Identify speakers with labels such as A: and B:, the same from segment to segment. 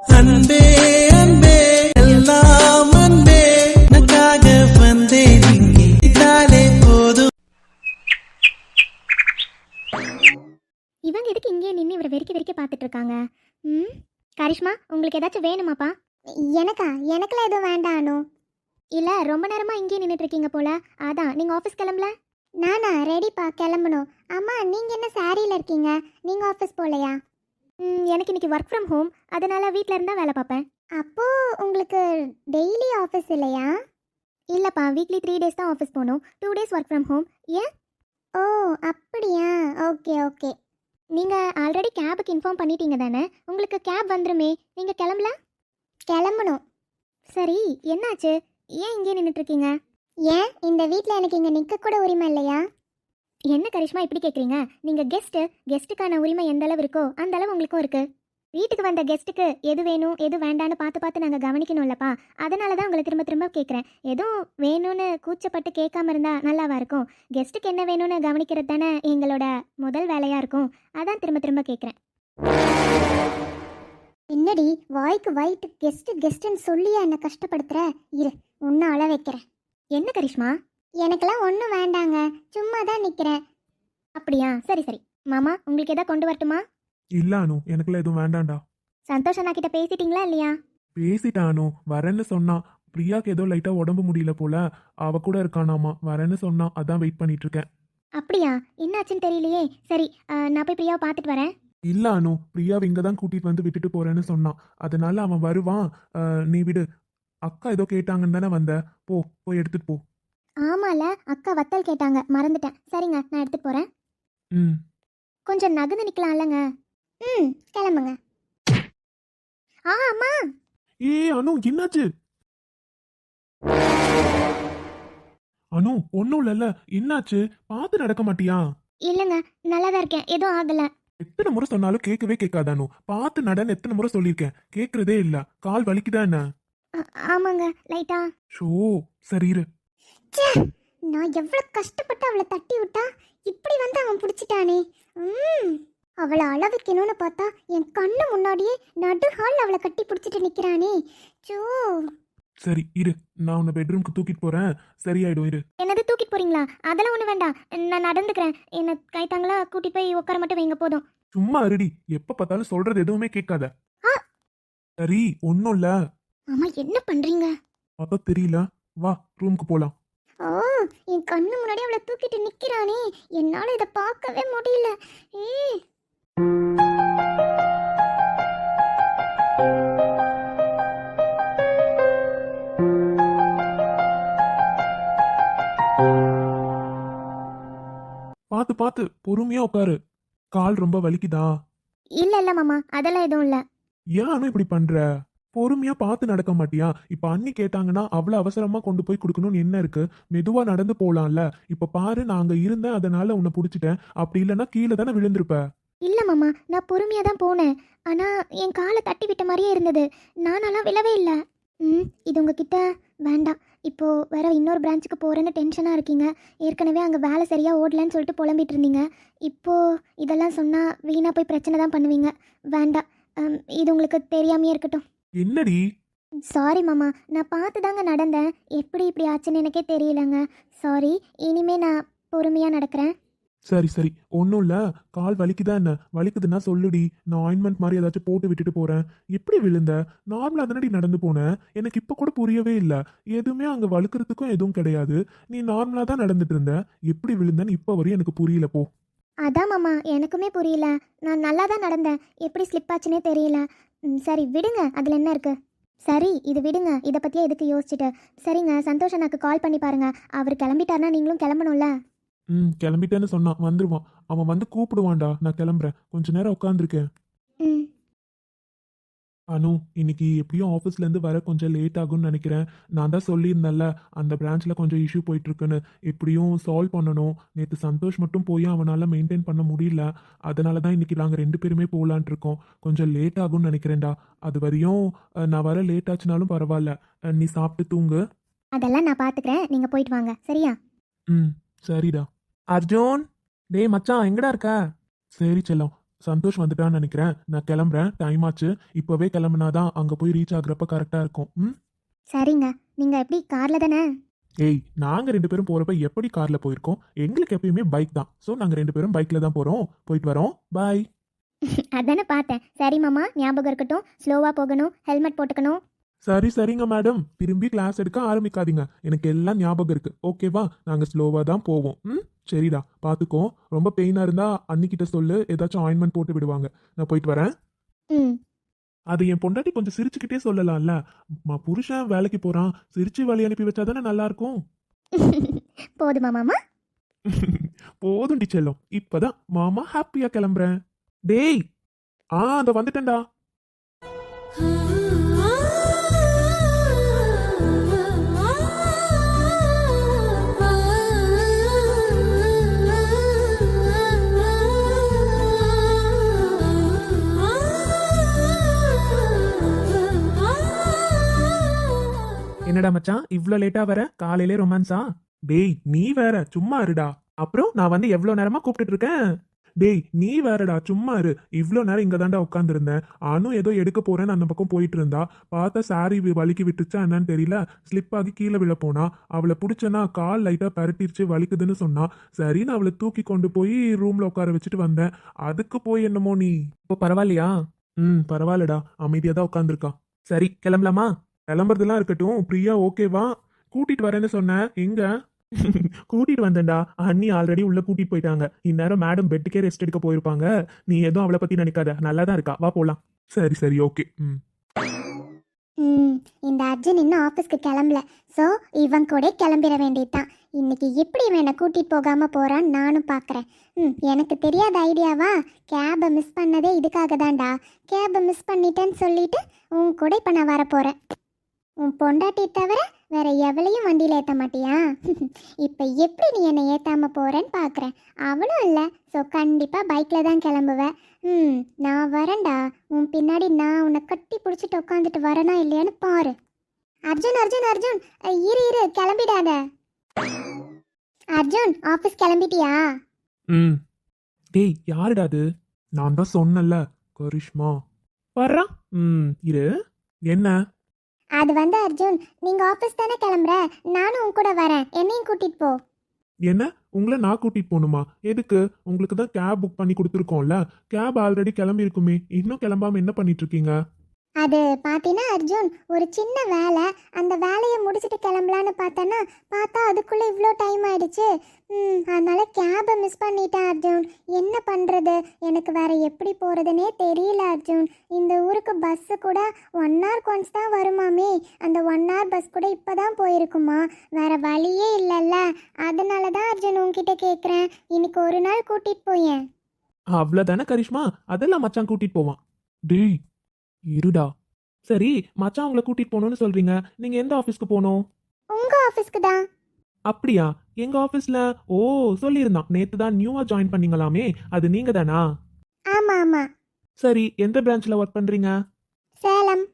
A: அன்பே அன்பே எல்லாம் அன்பே. உனக்காக வந்தேன் இங்கே இதாலே போதும்.
B: இவங்க எதுக்கு இங்கேயே நின்று இவரை வெறிக்க வெறிக்க பார்த்துட்டு இருக்காங்க? ம்? கரிஷ்மா உங்களுக்கு ஏதாச்சும் வேணுமாப்பா? எனக்கா? எனக்குலாம் எதுவும் வேண்டாம் அனு இல்லை ரொம்ப நேரமாக இங்கேயே நின்றுட்டு இருக்கீங்க போல. அதான் நீங்கள் ஆஃபீஸ் கிளம்பல? நானா? ரெடிப்பா கிளம்பணும். அம்மா நீங்கள் என்ன சாரியில் இருக்கீங்க? நீங்கள் ஆஃபீஸ் போகலையா எனக்கு இன்னைக்கு ஒர்க் ஃப்ரம் ஹோம் அதனால் வீட்டில் இருந்தால் வேலை பார்ப்பேன். அப்போது உங்களுக்கு டெய்லி ஆஃபீஸ் இல்லையா? இல்லைப்பா வீக்லி த்ரீ டேஸ் தான் ஆஃபீஸ் போகணும். Two days work from home ஏன்? ஓ அப்படியா? Okay okay. நீங்கள் ஆல்ரெடி கேபுக்கு இன்ஃபார்ம் பண்ணிட்டீங்க தானே? உங்களுக்கு கேப் வந்துருமே. நீங்கள் கிளம்பல? கிளம்பணும். சரி என்னாச்சு? ஏன் இங்கே நின்றுட்டு இருக்கீங்க? ஏன்? இந்த வீட்டில் எனக்கு இங்கே நிற்க கூட உரிமை இல்லையா? என்ன கரிஷ்மா இப்படி கேட்குறீங்க நீங்கள் கெஸ்ட்டு கெஸ்ட்டுக்கான உரிமை எந்த அளவு இருக்கோ அந்த அளவு உங்களுக்கும் இருக்கு. வீட்டுக்கு வந்த கெஸ்ட்டுக்கு எது வேணும் எது வேண்டான்னு பார்த்து பார்த்து நாங்கள் கவனிக்கணும்லப்பா. அதனால தான் உங்களை திரும்ப திரும்ப கேட்குறேன் எதுவும் வேணும்னு கூச்சப்பட்டு கேட்காம இருந்தா நல்லாவா இருக்கும்? கெஸ்ட்டுக்கு என்ன வேணும்னு கவனிக்கிறது தானே எங்களோட முதல் வேலையாக இருக்கும். அதான் திரும்ப திரும்ப கேட்குறேன் என்னடி வாய்க்கு வாய்ட்டு கெஸ்ட்டு கெஸ்ட்டுன்னு சொல்லியா என்னை கஷ்டப்படுத்துகிற இரு உன்னை வைக்கிறேன். என்ன கரிஷ்மா? எனக்கெல்லாம் ஒன்றும் வேண்டாங்க. சும்மா தான் நிற்கிறேன் அப்படியா? சரி சரி. மாமா உங்களுக்கு எதாவது கொண்டு வரட்டுமா?
C: இல்ல அனு. எனக்குலாம் எதுவும் வேண்டாம்டா.
B: சந்தோஷ் அண்ணா கிட்ட பேசிட்டீங்களா இல்லையா?
C: பேசிட்டான் வரேன்னு சொன்னான் பிரியாக்கு ஏதோ லைட்டா உடம்பு முடியல போல. அவ கூட இருக்கானாமா? வரேன்னு சொன்னா அதான் வெயிட் பண்ணிட்டு இருக்கேன்.
B: அப்படியா? என்னாச்சுன்னு தெரியலையே. சரி ஆ, நான் போய் பிரியாவை பார்த்துட்டு வரேன்.
C: இல்ல அனு. பிரியாவை இங்க தான் கூட்டிட்டு வந்து விட்டுட்டு போறேன்னு சொன்னான் அதனால அவன் வருவான். அஹ், நீ விடு. அக்கா ஏதோ கேட்டாங்கன்னு தானே வந்த. போ போய் எடுத்துட்டு போ.
B: ஆமால அக்கா வத்தல் கேட்டாங்க. மறந்துட்டேன். சரிங்க நான் எடுத்துட்டு போகிறேன்
C: ம்.
B: கொஞ்சம் நகர்ந்து நிற்கலாம் இல்லைங்க? ம் கிளம்புங்க. ஆ அம்மா!
C: ஏ அனு என்னாச்சு? அனு ஒன்னும் இல்லல்ல. என்னாச்சு? பார்த்து நடக்க மாட்டியா?
B: இல்லைங்க நல்லா தான் இருக்கேன். எதுவும் ஆகலை.
C: எத்தனை முறை சொன்னாலும் கேட்கவே கேட்காத அனு. பார்த்து நடன்னு எத்தனை முறை சொல்லியிருக்கேன். கேட்கறதே இல்ல. கால் வலிக்குதா என்ன?
B: ஆ- ஆமாங்க லைட்டா.
C: ஷோ சரி இரு.
B: நான் எவ்வளோ கஷ்டப்பட்டு அவளை தட்டி விட்டா இப்படி வந்து அவன் பிடிச்சிட்டானே. ம் அவளை வைக்கணும்னு பார்த்தா என் கண்ணு முன்னாடியே நடு ஹால் அவளை கட்டி பிடிச்சிட்டு நிற்கிறானே சோ.
C: சரி இரு. நான் உன்னை பெட்ரூம்க்கு தூக்கிட்டு போறேன். சரியாயிடும் இரு.
B: என்னது தூக்கிட்டு போறீங்களா? அதெல்லாம் ஒன்றும் வேண்டாம். நான் நடந்துக்கிறேன். என்னை கைத்தாங்களா கூட்டிட்டு போய் உட்கார மட்டும் வைங்க போதும்.
C: சும்மா அருடி எப்ப பார்த்தாலும் சொல்றது எதுவுமே கேட்காத. சரி ஒன்னும் இல்ல.
B: ஆமா என்ன பண்றீங்க?
C: அதான் தெரியல. வா ரூமுக்கு போலாம்.
B: ஓ என் கண்ணு முன்னாடி அவளை தூக்கிட்டு நிக்கிறானே. என்னால இதை பார்க்கவே முடியல. ஏ.
C: பார்த்து பார்த்து பொறுமையா உட்காரு. கால் ரொம்ப வலிக்குதா?
B: இல்ல இல்ல மாமா. அதெல்லாம் எதுவும் இல்ல.
C: ஏன் அனு இப்படி பண்ற? பொறுமையா பார்த்து நடக்க மாட்டியா? இப்ப அண்ணி கேட்டாங்கன்னா அவ்வளவு அவசரமா கொண்டு போய் கொடுக்கணும்னு என்ன இருக்கு? மெதுவா நடந்து போலாம்ல. இப்ப பாரு நான் அங்க இருந்தேன் அதனால உன்னை புடிச்சிட்டேன். அப்படி இல்லைன்னா கீழே தானே விழுந்திருப்ப.
B: இல்ல மாமா நான் பொறுமையா தான் போனேன். ஆனா என் காலை தட்டி விட்ட மாதிரியே இருந்தது. நானெல்லாம் விழவே இல்லை. ம் இது உங்ககிட்ட வேண்டாம். இப்போ வேற இன்னொரு பிரான்ச்சுக்கு போறேன்னு டென்ஷனா இருக்கீங்க. ஏற்கனவே அங்க வேலை சரியா ஓடலன்னு சொல்லிட்டு புலம்பிட்டு இருந்தீங்க. இப்போ இதெல்லாம் சொன்னா வீணா போய் பிரச்சனை தான் பண்ணுவீங்க. வேண்டாம். இது உங்களுக்கு தெரியாமையே இருக்கட்டும்.
C: என்னடி?
B: சாரி மாமா நான் பார்த்து தாங்க நடந்தேன். எப்படி இப்படி ஆச்சுன்னு எனக்கே தெரியலங்க. சாரி இனிமே நான் பொறுமையாக நடக்கிறேன்.
C: சரி சரி. ஒன்றும் இல்லை. கால் வலிக்குதா என்ன? வலிக்குதுன்னா சொல்லுடி. நான் ஆயின்மெண்ட் மாதிரி ஏதாச்சும் போட்டு விட்டுட்டு போறேன். எப்படி விழுந்த? நார்மலாக தானடி நடந்து போனேன் எனக்கு இப்போ கூட புரியவே இல்லை. எதுவுமே அங்கே வழுக்கிறதுக்கும் எதுவும் கிடையாது. நீ நார்மலாக தான் நடந்துட்டு இருந்த. எப்படி விழுந்தேன்னு இப்போ வரையும் எனக்கு புரியல போ.
B: அதான் மாமா எனக்குமே புரியல. நான் நல்லா தான் நடந்தேன். எப்படி ஸ்லிப் ஆச்சுன்னே தெரியல. சரி விடுங்க. அதில் என்ன இருக்கு? சரி இது விடுங்க. இதை பற்றியே எதுக்கு யோசிச்சுட்டு? சரிங்க சந்தோஷ் அண்ணாக்கு கால் பண்ணி பாருங்க. அவர் கிளம்பிட்டாருன்னா நீங்களும் கிளம்பணும்ல?
C: ம் கிளம்பிட்டேன்னு சொன்னான். வந்துருவான். அவன் வந்து கூப்பிடுவான்டா. நான் கிளம்புறேன். கொஞ்ச நேரம் உட்காந்துருக்கேன்
B: ம்.
C: அனு இன்னைக்கு எப்படியும் ஆஃபீஸ்ல இருந்து வர கொஞ்சம் லேட் ஆகும்னு நினைக்கிறேன். நான் தான் சொல்லியிருந்தேன்ல அந்த பிரான்ச்ல கொஞ்சம் இஷ்யூ போயிட்டு இருக்குன்னு எப்படியும் சால்வ் பண்ணணும். நேற்று சந்தோஷ் மட்டும் போய் அவனால மெயின்டைன் பண்ண முடியல. அதனால தான் இன்னைக்கு நாங்கள் ரெண்டு பேருமே போகலான்ட்டு இருக்கோம். கொஞ்சம் லேட் ஆகும்னு நினைக்கிறேன்டா. அது வரையும் நான் வர லேட் ஆச்சுனாலும் பரவாயில்ல. நீ சாப்பிட்டு தூங்கு.
B: அதெல்லாம் நான் பார்த்துக்கிறேன் நீங்கள் போயிட்டு வாங்க. சரியா?
C: ம் சரிடா. அர்ஜுன் டேய் மச்சான் எங்கடா இருக்க? சரி செல்லம். சந்தோஷ் வந்துட்டான்னு நினைக்கிறேன். நான் கிளம்புறேன். டைம் ஆச்சு. இப்போவே கிளம்புனாதான் அங்கே போய் ரீச் ஆகுறப்ப கரெக்டாக இருக்கும். ம்?
D: சரிங்க. நீங்க எப்படி கார்ல தானே?
C: ஏய் நாங்கள் ரெண்டு பேரும் போகிறப்ப எப்படி காரில் போயிருக்கோம்? எங்களுக்கு எப்பயுமே பைக் தான். ஸோ நாங்கள் ரெண்டு பேரும் பைக்கில் தான் போகிறோம் போயிட்டு வரோம். பாய்
D: அதானே பார்த்தேன். சரி மாமா ஞாபகம் இருக்கட்டும். ஸ்லோவா போகணும். ஹெல்மெட் போட்டுக்கணும்.
C: சரி சரிங்க மேடம் திரும்பி கிளாஸ் எடுக்க ஆரம்பிக்காதீங்க. எனக்கு எல்லாம் ஞாபகம் இருக்கு. ஓகேவா நாங்கள் ஸ்லோவாக தான் போவோம். ம்? சரிடா. பார்த்துக்கோ ரொம்ப பெயினாக இருந்தால் அன்னிக்கிட்ட சொல்லு. ஏதாச்சும் ஆயின்மெண்ட் போட்டு விடுவாங்க. நான் போயிட்டு வரேன்.
D: ம்.
C: அது என் பொண்டாட்டி கொஞ்சம் சிரிச்சுக்கிட்டே சொல்லலாம்ல. மா புருஷன் வேலைக்கு போறான். சிரிச்சு வழி அனுப்பி வச்சா தானே நல்லா இருக்கும்?
D: போதுமா மாமா?
C: போதும் செல்லம். இப்பதான் மாமா ஹாப்பியா கிளம்புறேன். டேய்! ஆ அந்த வந்துட்டேன்டா. என்னடா மச்சான். இவ்ளோ லேட்டா வர? காலையிலே ரொமான்ஸா டேய் நீ வேற சும்மா இருடா. அப்புறம் நான் வந்து எவ்வளவு நேரமா கூப்பிட்டுட்டு இருக்கேன்? டேய் நீ வேறடா சும்மா இரு. இவ்ளோ நேரம் இங்க தாண்டா உட்காந்துருந்தேன் அனு ஏதோ எடுக்க போறேன்னு அந்த பக்கம் போயிட்டு இருந்தா பார்த்தா சாரி வலிக்கு விட்டுச்சா என்னன்னு தெரியல. ஸ்லிப் ஆகி கீழே விழ போனா அவளை பிடிச்சனா கால் லைட்டா பரட்டிருச்சு வலிக்குதுன்னு சொன்னா. சரி நான் அவளை தூக்கி கொண்டு போய் ரூம்ல உட்கார வச்சுட்டு வந்தேன். அதுக்கு போய் என்னமோ நீ. இப்போ பரவாயில்லையா? ம் பரவாயில்லடா. அமைதியா தான் உட்காந்துருக்கா சரி கிளம்பலாமா? கிளம்புறதெல்லாம் இருக்கட்டும். பிரியா ஓகேவா கூட்டிட்டு வரேன்னு சொன்னேன் எங்க? கூட்டிட்டு வந்தேன்டா. அண்ணி ஆல்ரெடி உள்ள கூட்டிட்டு போயிட்டாங்க. இந்நேரம் மேடம் பெட்டுக்கே ரெஸ்ட் எடுக்க போயிருப்பாங்க. நீ எதுவும் அவளை பத்தி நினைக்காத. நல்லா தான் இருக்கா. வா போலாம். சரி சரி ஓகே ம்.
D: ம் இந்த அர்ஜுன் இன்னும் ஆஃபீஸ்க்கு கிளம்பல. ஸோ இவன் கூட கிளம்பிட வேண்டியதுதான். இன்னைக்கு எப்படி இவனை கூட்டிட்டு போகாம போறான்னு நானும் பார்க்குறேன் ம் எனக்கு தெரியாத ஐடியாவா கேபை மிஸ் பண்ணதே இதுக்காக தான்டா கேபை மிஸ் பண்ணிட்டேன்னு சொல்லிட்டு உன் கூட இப்போ நான் வரப்போறேன் உன் பொண்டாட்டி தவிர வேற எவளையும் வண்டியில் ஏற்ற மாட்டியா? இப்போ எப்படி நீ என்னை ஏற்றாமல் போகிறேன்னு பார்க்குறேன் அவளும் இல்லை. ஸோ கண்டிப்பாக பைக்கில் தான் கிளம்புவேன் ம் நான் வரேன்டா. உன் பின்னாடி நான் உன்னை கட்டி பிடிச்சிட்டு உட்காந்துட்டு வரேனா இல்லையான்னு பாரு. அர்ஜுன் அர்ஜுன் அர்ஜுன். இரு இரு. கிளம்பிடாத. அர்ஜுன் ஆஃபீஸ் கிளம்பிட்டியா?
C: ம். டேய் யாருடா அது? நான் தான் சொன்னல கரிஷ்மா. வர்றா. ம் இரு. என்ன?
D: அது வந்து அர்ஜுன் நீங்க ஆஃபீஸ் தானே கிளம்புற? நானும் உன் கூட வரேன். என்னையும் கூட்டிட்டு போ.
C: என்ன? உங்களை நான் கூட்டிட்டு போகணுமா? எதுக்கு? உங்களுக்கு தான் கேப் புக் பண்ணி கொடுத்துருக்கோம்ல. கேப் ஆல்ரெடி கிளம்பி இருக்குமே இன்னும் கிளம்பாம என்ன பண்ணிட்டு இருக்கீங்க?
D: அது பார்த்தீங்கன்னா அர்ஜுன் ஒரு சின்ன வேலை. அந்த வேலையை முடிச்சுட்டு கிளம்பலான்னு பார்த்தேன்னா பார்த்தா அதுக்குள்ளே இவ்வளோ டைம் ஆயிடுச்சு. ம் அதனால கேபை மிஸ் பண்ணிட்டேன் அர்ஜுன். என்ன பண்ணுறது எனக்கு வேற எப்படி போகிறதுனே தெரியல அர்ஜுன். இந்த ஊருக்கு பஸ்ஸு கூட ஒன் ஹவர் ஒன்ஸ் தான் வருமாமே. அந்த ஒன் ஹவர் பஸ் கூட இப்போ தான் போயிருக்குமா? வேற வழியே இல்லைல்ல. அதனால தான் அர்ஜுன் உங்ககிட்ட கேட்குறேன் இன்னைக்கு ஒரு நாள் கூட்டிகிட்டு போயேன்.
C: அவ்வளோதானே கரிஷ்மா? அதெல்லாம் மச்சான் கூட்டிகிட்டு போவான். டேய் இருடா. சரி மச்சான் உங்களை கூட்டிட்டு போகணும்னு சொல்றீங்க. நீங்க எந்த ஆஃபீஸ்க்கு போகணும்?
D: உங்கள் ஆஃபீஸ்க்கு தான்.
C: அப்படியா? எங்க ஆஃபீஸ்ல ஓ சொல்லியிருந்தான். நேத்து தான் நியூவா ஜாயின் பண்ணீங்களாமே. அது நீங்க தானா
D: ஆமாம் ஆமாம்
C: சரி எந்த பிரான்ச்ல ஒர்க் பண்றீங்க?
D: சேலம்.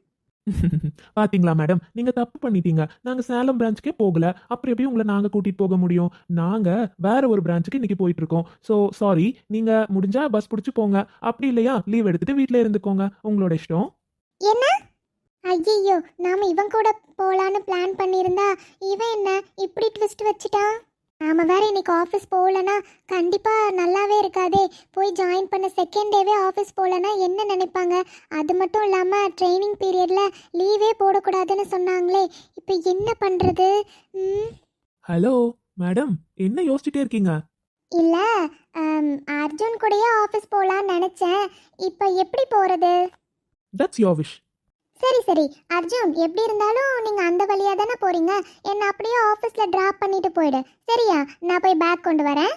C: பாத்தீங்களா மேடம் நீங்க தப்பு பண்ணிட்டீங்க. நாங்க சேலம் பிரான்ச்சுக்கே போகல. அப்புறம் எப்படி உங்களை நாங்க கூட்டிட்டு போக முடியும்? நாங்க வேற ஒரு பிரான்ச்சுக்கு இன்னைக்கு போயிட்டு இருக்கோம் ஸோ சாரி நீங்க முடிஞ்சா பஸ் பிடிச்சி போங்க. அப்படி இல்லையா? லீவ் எடுத்துட்டு வீட்ல இருந்துக்கோங்க. உங்களோட இஷ்டம்?
D: என்ன? ஐயோ நாம இவன் கூட போலான்னு பிளான் பண்ணியிருந்தா இவன் என்ன? இப்படி ட்விஸ்ட் வச்சுட்டான்? நாம வேற இன்னைக்கு ஆஃபீஸ் போகலனா கண்டிப்பா நல்லாவே இருக்காதே. போய் ஜாயின் பண்ண செகண்ட் டேவே ஆஃபீஸ் போகலனா என்ன நினைப்பாங்க? அது மட்டும் இல்லாம ட்ரைனிங் பீரியட்ல லீவே போடக்கூடாதுன்னு சொன்னாங்களே. இப்போ என்ன பண்றது? ம்?
C: ஹலோ மேடம் என்ன யோசிச்சுட்டே இருக்கீங்க?
D: இல்ல அர்ஜுன் கூடயே ஆஃபீஸ் போகலான்னு நினைச்சேன். இப்போ எப்படி போறது?
C: தட்ஸ் யோர் விஷ்
D: சரி சரி. அர்ஜுன் எப்படி இருந்தாலும் நீங்க அந்த வழியா தானே போறீங்க? என்ன அப்படியே ஆபீஸ்ல டிராப் பண்ணிட்டு போயிடு. சரியா? நான் போய் பேக் கொண்டு வரேன்.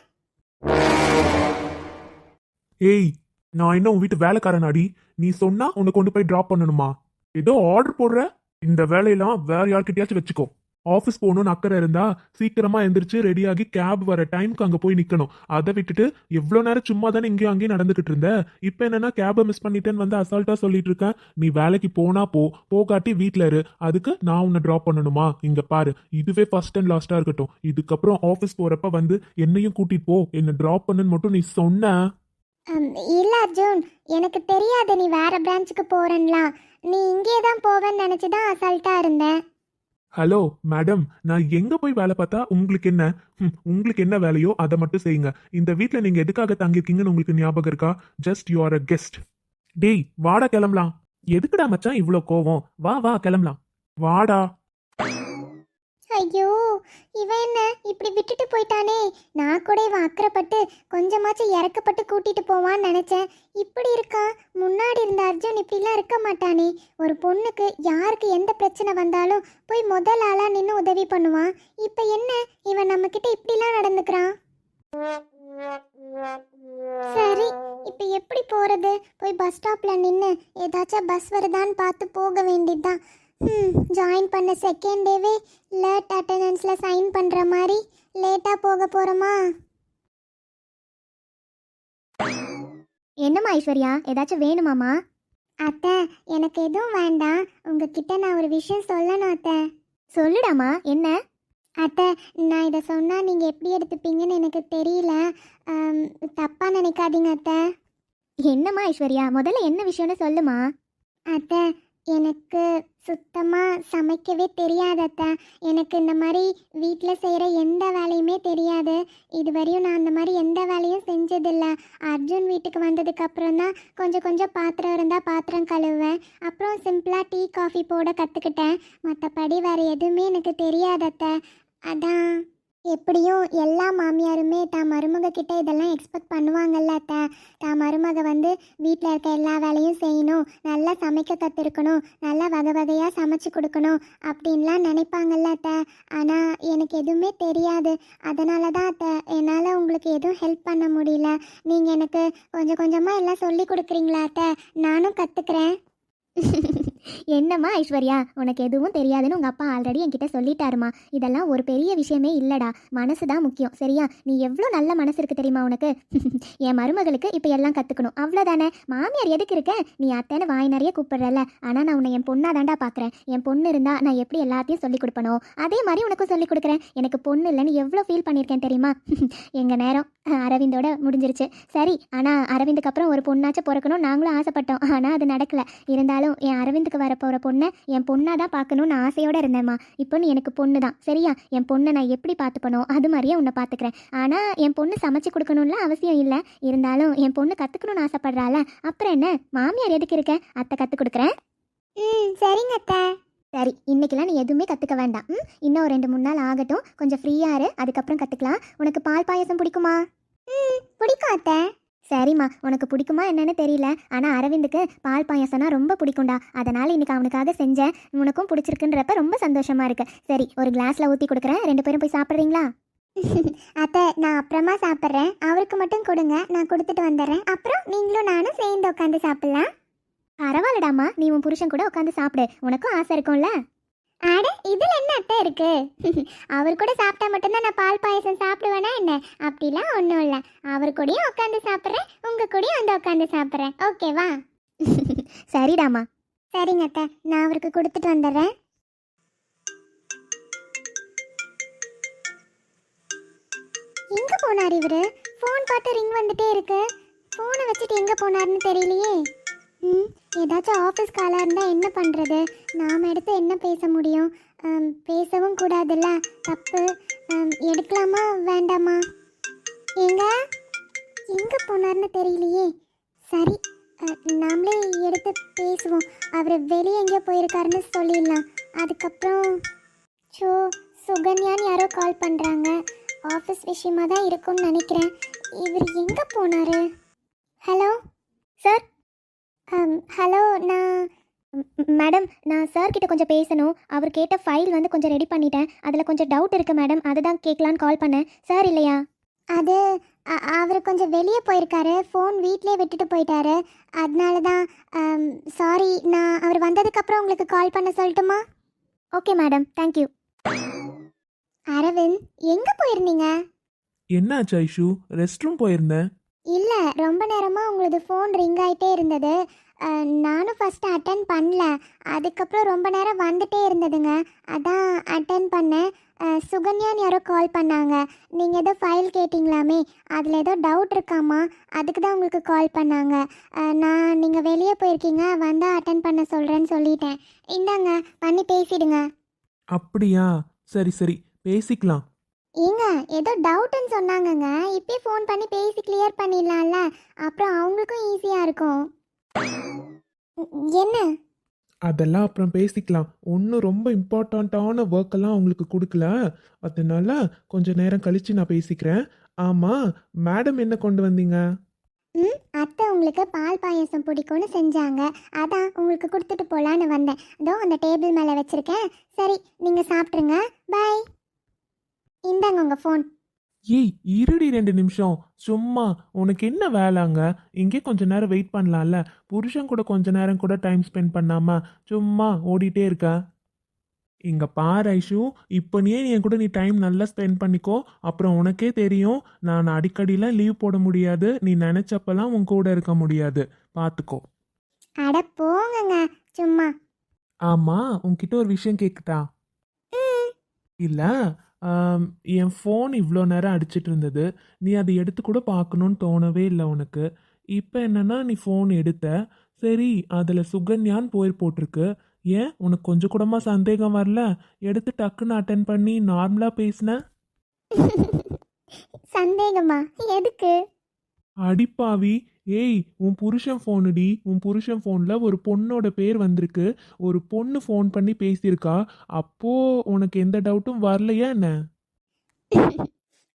C: ஏய் நான் என்ன உன் வீட்டு வேலைக்காரன் அடி நீ சொன்னா உன்னை கொண்டு போய் டிராப் பண்ணணுமா? ஏதோ ஆர்டர் போடுற? இந்த வேலையெல்லாம் வேற யார்கிட்டயாச்சும் வச்சுக்கோ. ஆஃபீஸ் போகணும்னு அக்கறை இருந்தா சீக்கிரமா எந்திரிச்சு ரெடியாகி கேப் வர டைம்க்கு அங்க போய் நிக்கணும். அதை விட்டுட்டு எவ்வளவு நேரம் சும்மா தானே இங்கேயும் அங்கேயும் நடந்துகிட்டு இருந்த? இப்போ என்னன்னா கேபை மிஸ் பண்ணிட்டேன்னு வந்து அசால்ட்டா சொல்லிட்டு இருக்கேன். நீ வேலைக்கு போனா போ போகாட்டி வீட்டில் இரு. அதுக்கு நான் உன்னை டிராப் பண்ணணுமா? இங்க பாரு. இதுவே ஃபர்ஸ்ட் அண்ட் லாஸ்டா இருக்கட்டும். இதுக்கப்புறம் ஆஃபீஸ் போறப்ப வந்து என்னையும் கூட்டிட்டு போ. என்ன டிராப் பண்ணுன்னு மட்டும் நீ சொன்ன.
D: இல்லை அர்ஜுன். எனக்கு தெரியாது நீ வேற பிரான்ச்சுக்கு போறேன்லாம். நீ இங்கே தான் போவேன்னு நினச்சி தான் அசால்ட்டாக இருந்தேன்.
C: ஹலோ மேடம் நான் எங்க போய் வேலை பார்த்தா உங்களுக்கு என்ன? ம், உங்களுக்கு என்ன வேலையோ அதை மட்டும் செய்யுங்க. இந்த வீட்டில் நீங்க எதுக்காக தங்கியிருக்கீங்கன்னு உங்களுக்கு ஞாபகம் இருக்கா? Just you are a guest டேய் வாடா கிளம்பலாம். எதுக்குடா மச்சான் இவ்வளோ கோவம்? வா வா கிளம்பலாம். வாடா.
D: ஐயோ இவன் என்ன? இப்படி விட்டுட்டு போயிட்டானே. நான் கூட இவன் அக்கறைப்பட்டு கொஞ்சமாச்சும் இறக்கப்பட்டு கூட்டிட்டு போவான்னு நினைச்சேன். இப்படி இருக்கா? முன்னாடி இருந்த அர்ஜுன் இப்படிலாம் இருக்க மாட்டானே. ஒரு பொண்ணுக்கு யாருக்கு எந்த பிரச்சனை வந்தாலும் போய் முதல் ஆளா நின்று உதவி பண்ணுவான். இப்போ என்ன? இவன் நம்ம கிட்ட இப்படிலாம் நடந்துக்கிறான். சரி இப்போ எப்படி போறது? போய் பஸ் ஸ்டாப்ல நின்று ஏதாச்சும் பஸ் வருதான்னு பார்த்து போக வேண்டியதுதான். ஜாயின் பண்ண செகண்ட் டேவே லேட் அட்டண்டன்ஸில் சைன் பண்ணுற மாதிரி லேட்டாக போக போகிறோமா என்னம்மா ஐஸ்வர்யா? ஏதாச்சும் வேணுமாம்மா? அத்தை எனக்கு எதுவும் வேண்டாம். உங்ககிட்ட நான் ஒரு விஷயம் சொல்லணும் அத்தை. சொல்லுடாமா என்ன? அத்தை நான் இதை சொன்னால் நீங்கள் எப்படி எடுத்துப்பீங்கன்னு எனக்கு தெரியல. தப்பாக நினைக்காதீங்க அத்தை. என்னம்மா ஐஸ்வர்யா? முதல்ல என்ன விஷயம்னு சொல்லுமா? அத்தை எனக்கு சுத்தமாக சமைக்கவே தெரியாது அத்தை எனக்கு இந்த மாதிரி வீட்டில் செய்கிற எந்த வேலையுமே தெரியாது. இதுவரையும் நான் அந்த மாதிரி எந்த வேலையும் செஞ்சதில்ல. அர்ஜுன் வீட்டுக்கு வந்ததுக்கப்புறம் தான் கொஞ்சம் கொஞ்சம் பாத்திரம் இருந்தால் பாத்திரம் கழுவுவேன். அப்புறம் சிம்பிளாக டீ காஃபி போட கற்றுக்கிட்டேன் மற்றபடி வேறு எதுவுமே எனக்கு தெரியாதத்த. அத்தை அதான். எப்படியும் எல்லா மாமியாருமே தான் மருமக கிட்ட இதெல்லாம் எக்ஸ்பெக்ட் பண்ணுவாங்கல்ல அத்தை. தான் மருமக வந்து வீட்டில் இருக்க எல்லா வேலையும் செய்யணும் நல்லா சமைக்க கற்றுருக்கணும் நல்லா வகை வகையாக சமைச்சு கொடுக்கணும் அப்படின்லாம் நினைப்பாங்கல்ல அத்தை. ஆனால் எனக்கு எதுவுமே தெரியாது. அதனால தான் அத்தை என்னால் உங்களுக்கு எதுவும் ஹெல்ப் பண்ண முடியல. நீங்கள் எனக்கு கொஞ்சம் கொஞ்சமாக எல்லாம் சொல்லி கொடுக்குறீங்களா அத்தை? நானும் கற்றுக்குறேன் என்னம்மா ஐஸ்வர்யா உனக்கு எதுவும் தெரியாதுன்னு உங்கள் அப்பா ஆல்ரெடி என்கிட்ட சொல்லிட்டாருமா. இதெல்லாம் ஒரு பெரிய விஷயமே இல்லைடா. மனசு தான் முக்கியம். சரியா? நீ எவ்வளோ நல்ல மனசு இருக்கு தெரியுமா உனக்கு? என் மருமகளுக்கு இப்போ எல்லாம் கற்றுக்கணும் அவ்வளோதானே மாமியார் எதுக்கு இருக்க? நீ அத்தைன்னு வாய் நிறைய கூப்பிடுறல ஆனால் நான் உன்னை என் பொண்ணாக தாண்டா பார்க்குறேன் என் பொண்ணு இருந்தா நான் எப்படி எல்லாத்தையும் சொல்லிக் கொடுப்பனோ அதே மாதிரி உனக்கும் சொல்லிக் கொடுக்குறேன். எனக்கு பொண்ணு இல்லைன்னு எவ்வளோ ஃபீல் பண்ணியிருக்கேன் தெரியுமா? எங்கள் நேரம் அரவிந்தோட முடிஞ்சிருச்சு. சரி ஆனால் அரவிந்துக்கு அப்புறம் ஒரு பொண்ணாச்சும் பிறக்கணும் நாங்களும் ஆசைப்பட்டோம். ஆனால் அது நடக்கல. இருந்தாலும் என் அரவிந்துக்கு வரப்போகிற பொண்ணை என் பொண்ணாக தான் பார்க்கணும்னு ஆசையோடு இருந்தேம்மா. இப்போ நீ எனக்கு பொண்ணு தான் சரியா? என் பொண்ணை நான் எப்படி பார்த்துப்பனோ அது மாதிரியே உன்னை பார்த்துக்கிறேன். ஆனால் என் பொண்ணு சமைச்சு கொடுக்கணும்ல அவசியம் இல்லை. இருந்தாலும் என் பொண்ணு கற்றுக்கணும்னு ஆசைப்படுறால அப்புறம் என்ன? மாமியார் எதுக்கு இருக்க? அத்தை கற்றுக் கொடுக்குறேன்? ம் சரிங்க அத்தை. சரி இன்னைக்கெல்லாம் நீ எதுவுமே கற்றுக்க வேண்டாம். ம் இன்னும் ஒரு ரெண்டு மூணு நாள் ஆகட்டும். கொஞ்சம் ஃப்ரீயாக இரு. அதுக்கப்புறம் கற்றுக்கலாம் உனக்கு பால் பாயசம் பிடிக்குமா? ம் பிடிக்கும் அத்தை. சரிம்மா உனக்கு பிடிக்குமா என்னன்னு தெரியல. ஆனால் அரவிந்துக்கு பால் பாயாசம்னா ரொம்ப பிடிக்கும்டா. அதனால் இன்னைக்கு அவனுக்காக செஞ்சேன். உனக்கும் பிடிச்சிருக்குன்றப்ப ரொம்ப சந்தோஷமா இருக்கு. சரி ஒரு கிளாஸில் ஊற்றி கொடுக்குறேன். ரெண்டு பேரும் போய் சாப்பிட்றீங்களா? அத்தை நான் அப்புறமா சாப்பிட்றேன். அவருக்கு மட்டும் கொடுங்க. நான் கொடுத்துட்டு வந்துடுறேன். அப்புறம் நீங்களும் நானும் சேர்ந்து உட்காந்து சாப்பிட்லாம். பரவாயில்லடாமா நீ உன் புருஷன் கூட உட்காந்து சாப்பிடு. உனக்கும் ஆசை இருக்கும்ல? அட இதில் என்ன அத்தை இருக்கு? அவர் கூட சாப்பிட்டா மட்டும்தான் நான் பால் பாயசம் சாப்பிடுவேனா என்ன? அப்படிலாம் ஒன்றும் இல்லை. அவர் கூடயும் உட்காந்து சாப்பிட்றேன் உங்க கூடயும் வந்து உட்காந்து சாப்பிட்றேன். ஓகேவா சரிடாமா சரிங்க அத்தை நான் அவருக்கு கொடுத்துட்டு வந்துடுறேன். எங்க போனார் இவரு? ஃபோன் பார்த்து ரிங் வந்துட்டே இருக்கு. ஃபோனை வச்சுட்டு எங்க போனாருன்னு தெரியலையே. ம் ஏதாச்சும் ஆஃபீஸ் காலாக இருந்தால் என்ன பண்ணுறது நாம் எடுத்து என்ன பேச முடியும்? பேசவும் கூடாதுல்ல? தப்பு. எடுக்கலாமா? வேண்டாமா? எங்க எங்கே போனார்னு தெரியலையே. சரி நாமளே எடுத்து பேசுவோம். அவர் வெளியே எங்கேயோ போயிருக்காருன்னு சொல்லிடலாம். அதுக்கப்புறம் ஷோ சுகன்யான்னு யாரோ கால் பண்ணுறாங்க ஆஃபீஸ் விஷயமாக தான் இருக்கும்னு நினைக்கிறேன். இவர் எங்கே போனார்? ஹலோ சார் ஹலோ நான் மேடம் நான் சார் கிட்ட கொஞ்சம் பேசணும். அவர் கேட்ட ஃபைல் வந்து கொஞ்சம் ரெடி பண்ணிட்டேன். அதில் கொஞ்சம் டவுட் இருக்கு மேடம். அதுதான் கேட்கலான்னு கால் பண்ணேன். சார் இல்லையா? அது அவர் கொஞ்சம் வெளியே போயிருக்காரு. ஃபோன் வீட்டிலே விட்டுட்டு போயிட்டாரு. அதனால தான் சாரி நான் அவர் வந்ததுக்கப்புறம் உங்களுக்கு கால் பண்ண சொல்லட்டுமா? Okay madam. தேங்க்யூ அரவிந்த் எங்கே போயிருந்தீங்க?
C: என்னாச்சு ஐஷு? ரெஸ்ட் ரூம் போயிருந்தேன்.
D: இல்லை ரொம்ப நேரமாக உங்களது ஃபோன் ரிங் ஆகிட்டே இருந்தது. நானும் ஃபஸ்ட்டு அட்டன் பண்ணல. அதுக்கப்புறம் ரொம்ப நேரம் வந்துட்டே இருந்ததுங்க. அதான் அட்டன் பண்ணேன். சுகன்யான்னு யாரோ கால் பண்ணாங்க. நீங்கள் ஏதோ ஃபைல் கேட்டிங்களாமே? அதில் ஏதோ டவுட் இருக்காமா? அதுக்கு தான் உங்களுக்கு கால் பண்ணாங்க. நான் நீங்கள் வெளியே போயிருக்கீங்க. வந்தால் அட்டன் பண்ண சொல்கிறேன்னு சொல்லிட்டேன். இந்தாங்க பண்ணி பேசிடுங்க.
C: அப்படியா? சரி சரி. பேசிக்கலாம்.
D: ஏங்க ஏதோ டவுட்டுன்னு சொன்னாங்கங்க. இப்பயே ஃபோன் பண்ணி பேசி கிளியர் பண்ணிடலாம்ல. அப்புறம் அவங்களுக்கும் ஈஸியாக இருக்கும். என்ன?
C: அதெல்லாம் அப்புறம் பேசிக்கலாம். ஒன்றும் ரொம்ப இம்பார்ட்டண்ட்டான ஒர்க்கெல்லாம் உங்களுக்கு கொடுக்கல. அதனால கொஞ்ச நேரம் கழிச்சு நான் பேசிக்கிறேன். ஆமாம் மேடம் என்ன கொண்டு வந்தீங்க?
D: ம் அத்தை உங்களுக்கு பால் பாயாசம் பிடிக்கும்னு செஞ்சாங்க. அதான் உங்களுக்கு கொடுத்துட்டு போகலான்னு வந்தேன். இதோ அந்த டேபிள் மேலே வச்சுருக்கேன். சரி நீங்கள் சாப்பிட்ருங்க பாய் இந்தாங்க உங்கள் ஃபோன்
C: ஏய் இருடி ரெண்டு நிமிஷம். சும்மா உனக்கு என்ன வேலைங்க? இங்கே கொஞ்ச நேரம் வெயிட் பண்ணலாம்ல? புருஷன் கூட கொஞ்ச நேரம் கூட டைம் ஸ்பெண்ட் பண்ணாம சும்மா ஓடிட்டே இருக்க. இங்க பார் ஐஷு. இப்போ நீ என் கூட நீ டைம் நல்லா ஸ்பெண்ட் பண்ணிக்கோ. அப்புறம் உனக்கே தெரியும் நான் அடிக்கடிலாம் லீவ் போட முடியாது. நீ நினைச்சப்பெல்லாம் உன் கூட இருக்க முடியாது. பார்த்துக்கோ
D: அட போங்கங்க சும்மா.
C: ஆமா உன்கிட்ட ஒரு விஷயம் கேட்குதா இல்ல என் ஃபோன் இவ்வளோ நேரம் அடிச்சிட்டு இருந்தது நீ அதை எடுத்து கூட பார்க்கணுன்னு தோணவே இல்லை உனக்கு. இப்போ என்னன்னா நீ ஃபோன் எடுத்த. சரி அதில் சுகன்யான்னு போய் போட்டிருக்கு. ஏன்? உனக்கு கொஞ்சம் கூடமா சந்தேகம் வரல? எடுத்து டக்குன்னு அட்டன் பண்ணி நார்மலாக பேசின?
D: சந்தேகமா? எதுக்கு?
C: அடிப்பாவி ஏய் உன் புருஷன் ஃபோனுடி. உன் புருஷன் ஃபோனில் ஒரு பொண்ணோட பேர் வந்திருக்கு. ஒரு பொண்ணு ஃபோன் பண்ணி பேசியிருக்கா. அப்போ உனக்கு எந்த டவுட்டும் வரலையா என்ன?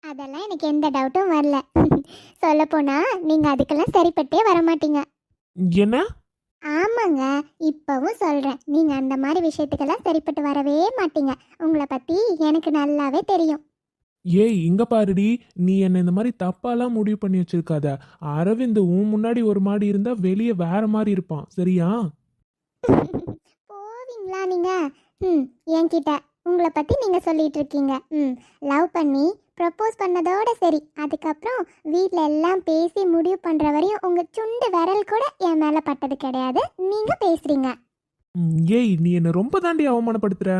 D: அதெல்லாம் எனக்கு எந்த டவுட்டும் வரல. சொல்லப்போனா நீங்கள் அதுக்கெல்லாம் சரிப்பட்டே வர மாட்டீங்க
C: என்ன?
D: ஆமாங்க. இப்போவும் சொல்கிறேன் நீங்கள் அந்த மாதிரி விஷயத்துக்கெல்லாம் சரிப்பட்டு வரவே மாட்டீங்க. உங்களை பற்றி எனக்கு நல்லாவே தெரியும்.
C: ஏய் இங்க பாருடி நீ என்ன இந்த மாதிரி தப்பாலாம் முடிவு பண்ணி வச்சிருக்காத. அரவிந்த் உன் முன்னாடி ஒரு மாடி இருந்தா வெளியே வேற மாதிரி இருப்பான். சரியா?
D: போவீங்களா நீங்கள் ம் என்கிட்ட. உங்களை பற்றி நீங்கள் சொல்லிட்டு இருக்கீங்க. ம் லவ் பண்ணி ப்ரப்போஸ் பண்ணதோட சரி. அதுக்கப்புறம் வீட்டில் எல்லாம் பேசி முடிவு பண்ணுற வரையும் உங்கள் சுண்டு விரல் கூட என் மேலே பட்டது கிடையாது. நீங்கள் பேசுகிறீங்க
C: ஏய் நீ என்ன ரொம்ப தாண்டி அவமானப்படுத்துற.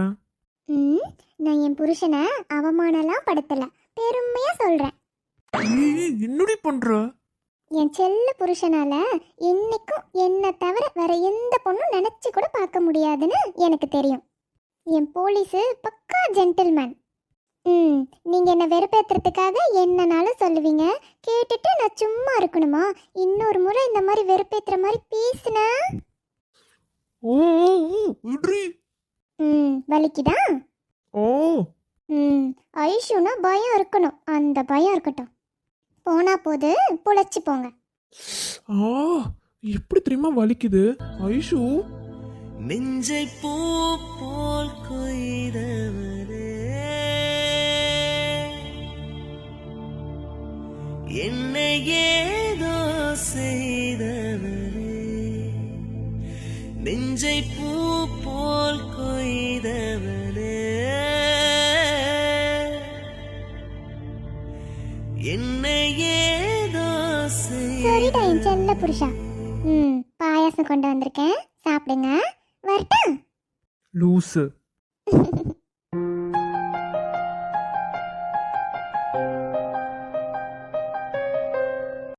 D: ம் நான் என் புருஷனை அவமானலாம் படுத்தலை. பெருமையாக சொல்கிறேன்
C: ஏய், என்னடி பண்ற?
D: என் செல்ல புருஷனால என்னைக்கும் என்னை தவிர வேற எந்த பொண்ணும் நினைச்சு கூட பார்க்க முடியாதுன்னு எனக்கு தெரியும். என் போலீஸு பக்கா ஜென்டில்மேன் ம் நீங்க என்ன வெறுப்பேத்துறதுக்காக என்னனாலும் சொல்லுவீங்க. கேட்டுட்டு நான் சும்மா இருக்கணுமா? இன்னொரு முறை இந்த மாதிரி வெறுப்பேத்துற மாதிரி பேசுனா?
C: ஓ விட்ரி.
D: ம் வலிக்குதா?
C: ஓ.
D: ம் ஐஷுனா பயம் இருக்கணும். அந்த பயம் இருக்கட்டும். போனா போது புழைச்சி போங்க.
C: ஆ எப்படி தெரியுமா வலிக்குது? ஐஷு?
E: நெஞ்சை பூ போல் கொய்தவரே. என்னை ஏதோ செய்தவரே. நெஞ்சை பூ
D: புருஷா. ம் பாயாசம் கொண்டு வந்திருக்கேன். சாப்பிடுங்க. வரட்டா
C: லூசு.